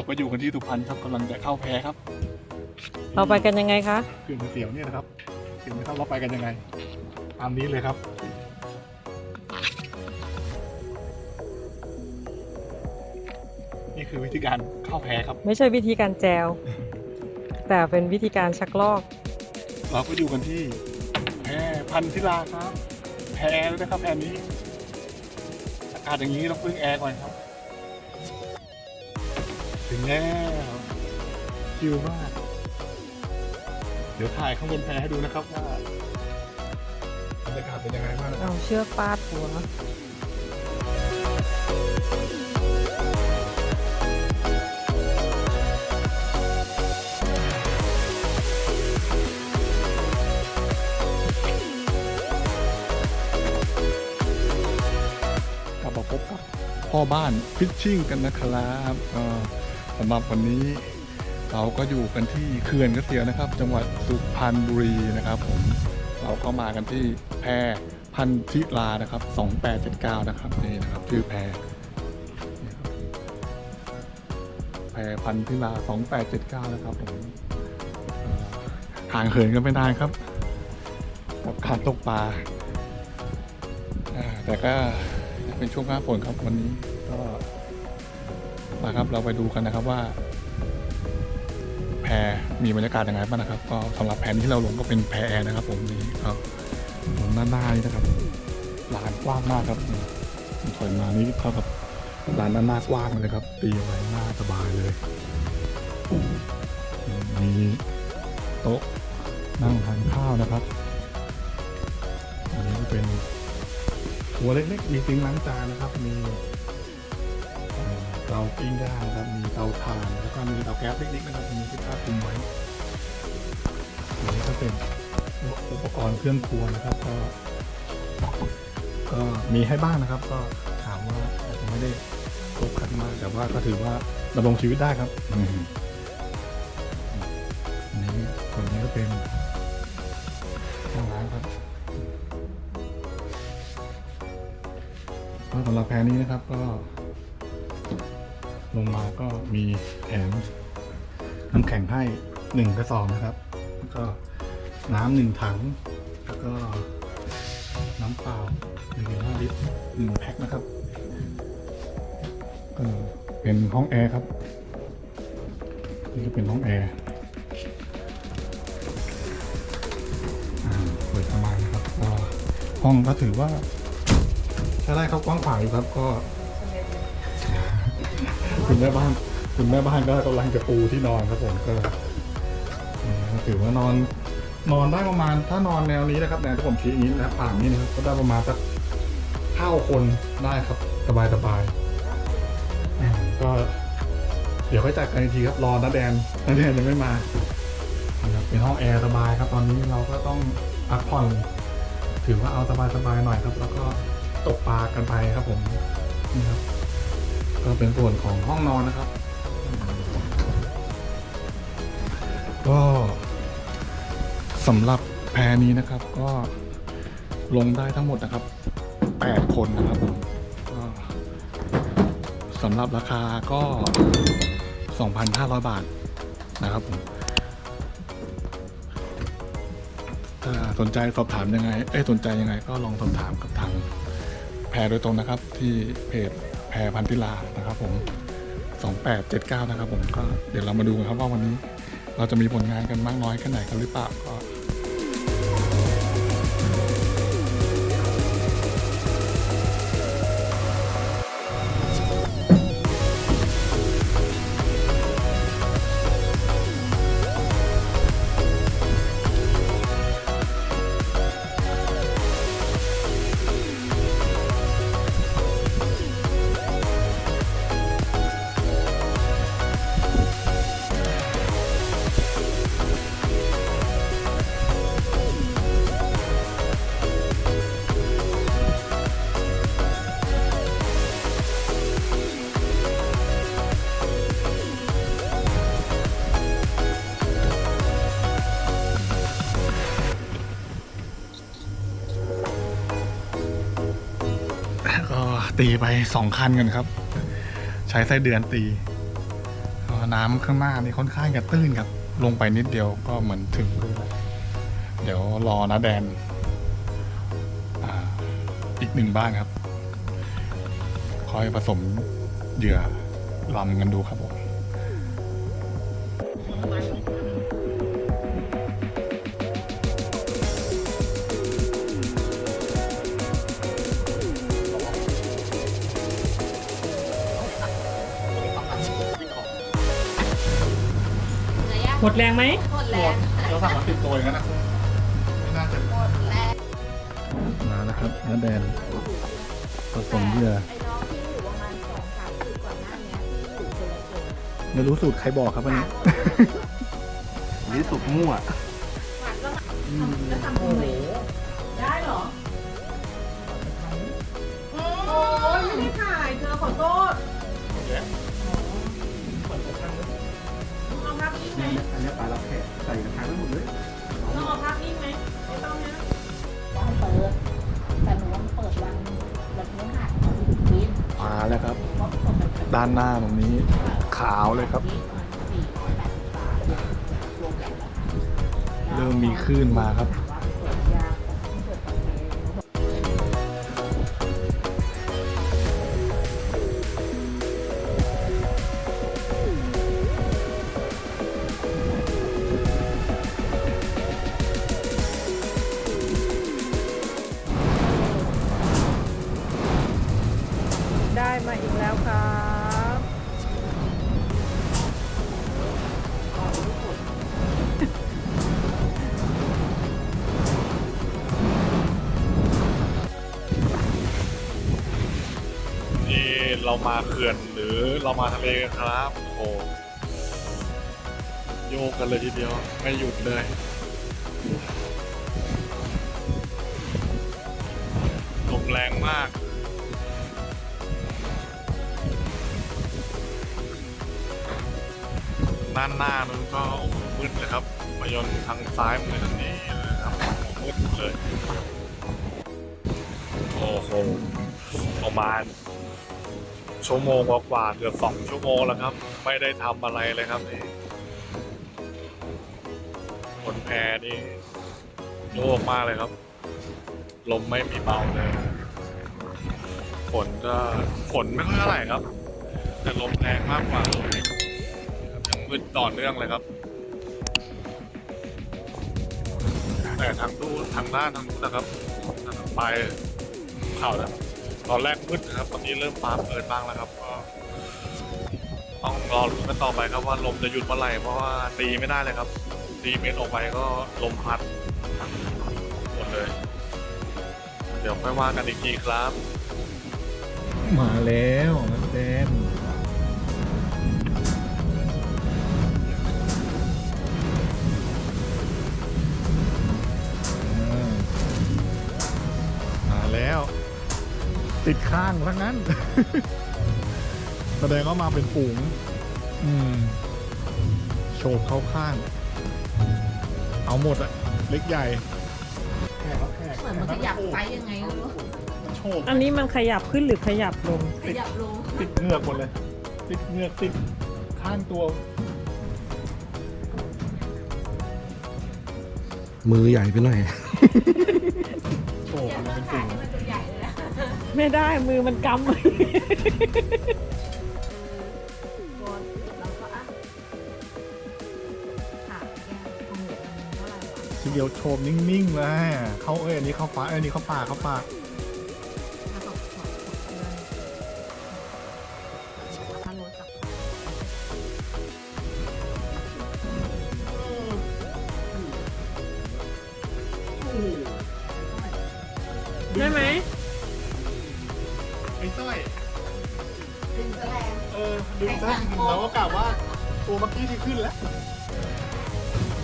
เราก็อยู่กันที่สุพรรณครับกำลังจะเข้าแพครับเราไปกันยังไงคะขึ้นเสียวเนี่ยนะครับเห็นไหมครับเราไปกันยังไง ตามนี้เลยครับนี่คือวิธีการเข้าแพครับ ไม่ใช่วิธีการแจว แต่เป็นวิธีการชักลอก เราก็อยู่กันที่แพพันธิลาครับ แพด้วยนะครับแพนี้ อากาศอย่างนี้ต้องพึ่งแอร์ก่อนครับ ถึงแล้วชิวมาก เดี๋ยวถ่ายข้างบนแพให้ดูนะครับว่าบรรยากาศเป็นยังไงบ้างนะครับเอาเชือกปาดหัวกลับมาพบกับพ่อบ้านฟิชชิ่งกันนะครับก็ สำหรับวันนี้ เราก็อยู่กันที่เขื่อนเกษียณนะครับ จังหวัดสุพรรณบุรีนะครับผมเราก็มากันที่แพพันธิลานะครับ2879นะครับนี่นะครับชื่อแพรแพพันธิลา2879นะครับผมห่างเหินกันไม่นานครับ กับการตกปลาแต่ก็เป็นช่วงหน้าฝนครับวันนี้ ก็มาครับ เราไปดูกันนะครับว่า แพรมีบรรยากาศยังไงบ้างนะครับ ก็สำหรับแผนที่เราลงก็เป็นแพแอร์นะครับ ผมนี่ก็ตรงหน้าหน้านี่นะครับลานกว้างมากครับถอยมานี่เท่ากับลานหน้าหน้ากว้างเลยครับ ตีไว้หน้าสบายเลยมีโต๊ะนั่งทานข้าวนะครับอันนี้เป็นหัวเล็กๆมีซิงล้างจานนะครับมี เตาปิ้งย่างนะครับมีเตาถ่านแล้วก็มีเตาแก๊สเล็กๆนะครับมีที่ผ้าคลุมไว้อันนี้ก็เป็นอุปกรณ์เครื่องครัวนะครับ ก็ ก็มีให้บ้างนะครับ ก็ถามว่าอาจจะไม่ได้ครบครันมากแต่ว่าก็ถือว่าดำรงชีวิตได้ครับอืมอันนี้ส่วนนี้ก็เป็นห้องน้ำครับก็สำหรับแพรนี้นะครับก็ ลงมาก็มีแถมน้ำแข็งให้หนึ่งกระสอบนะครับ แล้วก็น้ำหนึ่งถัง แล้วก็น้ำเปล่าหนึ่งห้าลิตรหนึ่งแพ็คนะครับก็เป็นห้องแอร์ครับ นี่ก็เป็นห้องแอร์อ่าเปิดประมาณนะครับก็ห้องก็ถือว่าใช้ได้ครับกว้างขวางอยู่ครับก็ คุณแม่บ้าน คุณแม่บ้านก็กำลังจะปูที่นอนครับผมก็ถือว่านอนนอนได้ประมาณถ้านอนแนวนี้นะครับแนวที่ผมชี้อย่างนี้นะครับผ่านนี้นะครับก็ได้ประมาณสักเท่าคนได้ครับสบายสบายก็เดี๋ยวค่อยจัดกันอีกทีครับรอน้าแดนน้าแดนยังไม่มานะครับเป็นห้องแอร์สบายครับ ตอนนี้เราก็ต้องพักผ่อนถือว่าเอาสบายๆหน่อยครับ แล้วก็ตกปลากันไปครับผมนี่ครับ ก็เป็นส่วนของห้องนอนนะครับ ก็สำหรับแพรนี้นะครับ ก็ลงได้ทั้งหมดนะครับ 8 คนนะครับสำหรับราคาก็ 2,500 บาทนะครับผมถ้าสนใจสอบถามยังไง เอ้ยสนใจยังไงก็ลองสอบถามกับทางแพรโดยตรงนะครับที่เพจ แพรพันธิลานะครับผม 2879 นะครับผมก็เดี๋ยวเรามาดูกันครับว่าวันนี้เราจะมีผลงานกันมากน้อยแค่ไหนกันหรือเปล่าก็ ตีไปสองคันกันครับ ใช้ไส้เดือนตีน้ำข้างหน้านี่ค่อนข้างจะตื้นครับ ลงไปนิดเดียวก็เหมือนถึงเดี๋ยวรอนะแดนอีกหนึ่งบ้านครับ คอยผสมเหยื่อลำกันดูครับผม หนอะหมดแรงไหมหมดแรงเราสั่งมาติดตัวอย่างนั้นนะไม่น่าจะหมดแรงมาแล้วครับน้าแดนผสมเหยื่อไอ้น้องที่อยู่ประมาณสองสามปีก่อนหน้าเนี้ยที่อยู่คนละเจอไม่รู้สูตรใครบอกครับวันนี้นี่สุดมั่วหวานก็แล้วทำยังไงได้เหรอ โอ้ยไม่ได้ถ่ายเธอขอโทษ อาภาพนิ่งไหมอันนี้ปลาเราแขกใส่กระถางทั้งหมดเลยต้องเอาภาพนิ่งไหมไม่ต้องนะต้องเปิดแต่หนูว่าเปิดวันวันพฤหัสวินมาแล้วครับ เพราะปกติด้านหน้าตรงนี้ขาวเลยครับวินสี่ร้อยแปดสิบบาทรวมกันแล้ว เริ่มมีคลื่นมาครับ มาเขื่อนหรือเรามาทะเลกันครับ โอ้โยกกันเลยทีเดียว ไม่หยุดเลยลมแรงมากด้านหน้านั้นก็มืดเลยครับมายนทางซ้ายมือทางนี้นะครับมืดเลย โอ้โหประมาณ ชั่วโมงกว่าเกือบสองชั่วโมงแล้วครับ ไม่ได้ทำอะไรเลยครับนี่บนแพนี่โยกมากเลยครับ ลมไม่มีเบาเลยฝนก็ฝนไม่ค่อยเท่าไหร่ครับ แต่ลมแรงมากกว่าลมนี่ครับยังมืดต่อเนื่องเลยครับ แต่ทางดูนทางด้านทางนู้นนะครับทางไปข่าวนะ ตอนแรกมืดนะครับ ตอนนี้เริ่มฟ้าเปิดบ้างแล้วครับก็ต้องรอลุ้นกันต่อไปครับว่าลมจะหยุดเมื่อไหร่เพราะว่าตีไม่ได้เลยครับ ตีเมตรออกไปก็ลมพัดหมดเลย เดี๋ยวค่อยว่ากันอีกทีครับ มาแล้วนักเต้น ติดข้างทั้งนั้น แสดงว่ามาเป็นฝูง อืม โฉบเข้าข้าง เอาหมดอะเล็กใหญ่แขกแล้วแขกเหมือนมันขยับไปยังไงไม่รู้มันโฉบอันนี้มันขยับขึ้นหรือขยับลง ขยับลงติดเหงือกหมดเลย ติดเหงือกติดข้างตัวมือใหญ่ไปหน่อย โฉบมันเป็นฝูง ไม่ได้มือมันกำบอลเราก็อะค่ะแกคงเหลือเท่าไหร่วะ ทีเดียวโฉบนิ่งๆเลยเขาเอ้ยอันนี้เข้าฟ้าเอ้ยอันนี้เข้าป่าเข้าป่าก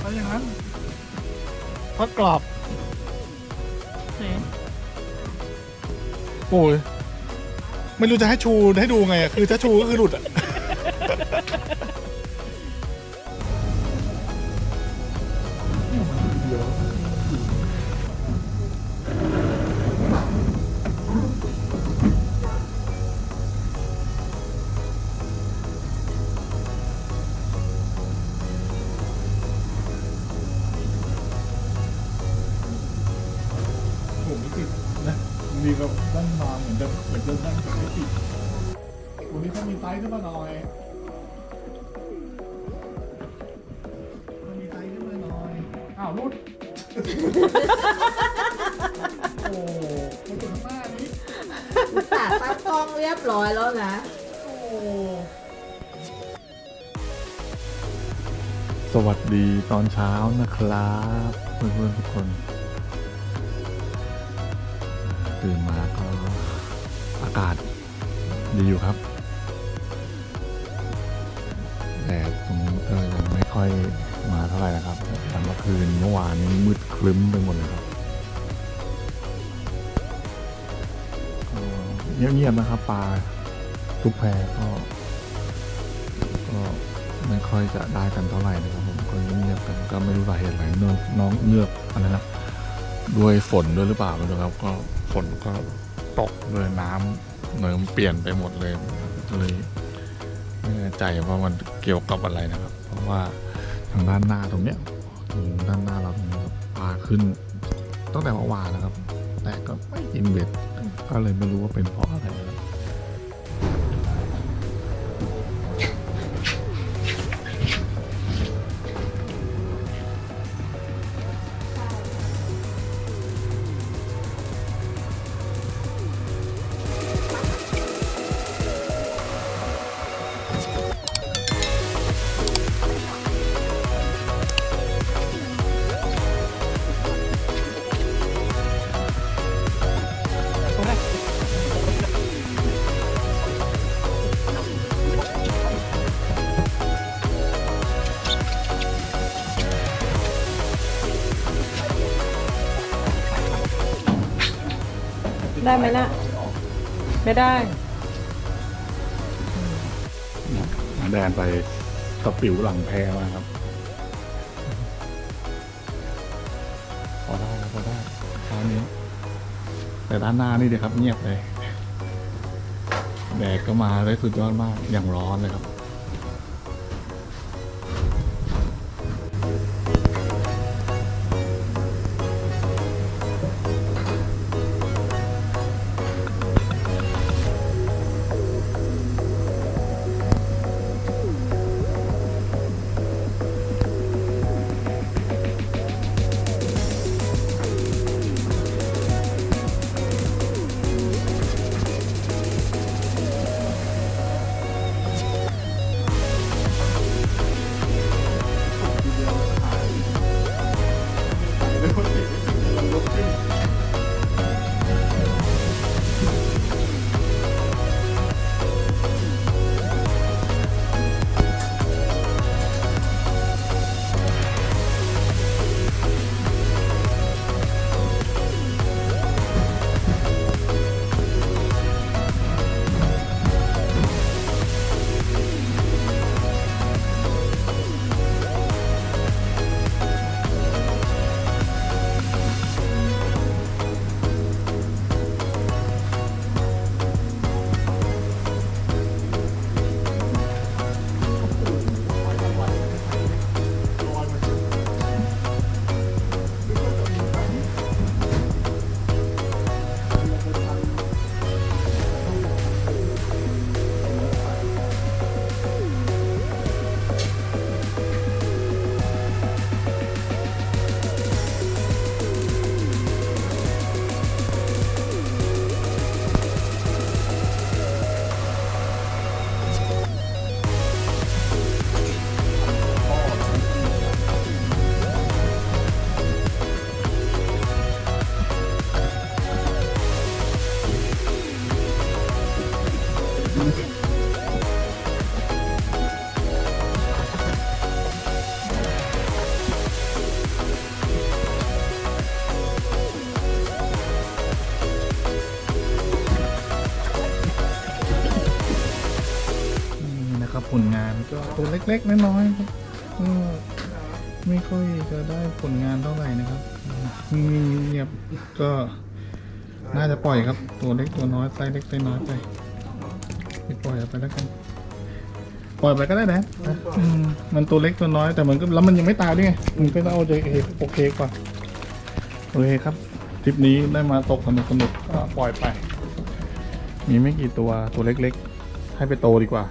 แล้วอย่างนั้นพักกรอบโอ้ยไม่รู้จะให้ชูให้ดูไงอะคือถ้าชูก็คือหลุดอะ นั่งนอนเหมือนจะเหมือนจะนั่งไม่ติดวันนี้ถ้ามีไซส์ขึ้นมาหน่อยถ้ามีไซส์ขึ้นมาหน่อย อ้าวรุด โอ้มาถึงข้างหน้านี้อุตส่าห์ตั้งกล้องเรียบร้อยแล้วนะโอ้สวัสดีตอนเช้านะครับเพื่อนๆทุกคนื่นมาก็อากาศดีอยู่ครับแดดตรงนี้ก็ยังไม่ค่อยมาเท่าไหร่นะครับแต่เมื่อคืนเมื่อวานนี้มืดคลึ้มไปหมดเลยครับเงียบๆนะครับปลาทุกแพก็ก็ไม่ค่อยจะได้กันเท่าไหร่นะครับผมก็เงียบๆกันก็ไม่รู้สาเหตุอะไรน้องเงือบอะไรนะ ด้วยฝนด้วยหรือเปล่าไม่รู้ครับ ก็ฝนก็ตกด้วยน้ำเนิมเปลี่ยนไปหมดเลยเลยไม่แน่ใจว่ามันเกี่ยวกับอะไรนะครับ เพราะว่าทางด้านหน้าตรงเนี้ยตรงด้านหน้าเราตรงนี้ปลาขึ้นตั้งแต่เมื่อวานนะครับ แต่ก็ไม่อินเบ็ดก็เลยไม่รู้ว่าเป็นเพราะอะไร ได้ไหมนะไม่ได้แดนไปตะปิวหลังแพมาครับพอได้ครับพอได้ตอนนี้ แต่ด้านหน้านี่เดียครับ เงียบเลย แดดก็มาได้สุดยอดมากอย่างร้อนเลยครับ เล็กๆน้อยๆครับก็ไม่ค่อยจะได้ผลงานเท่าไหร่นะครับอืมเงียบก็น่าจะปล่อยครับ ตัวเล็กตัวน้อยไซส์เล็กไซส์น้อยไปปล่อยไปแล้วกันปล่อยไปก็ได้นะมันตัวเล็กตัวน้อยแต่มันก็แล้วมันยังไม่ตายด้วยไงมันก็ต้องเอาใจโอเคกว่าโอเคครับทริปนี้ได้มาตกสนุกสนุกก็ปล่อยไป มีไม่กี่ตัวตัวเล็กๆ ให้ไปโตดีกว่า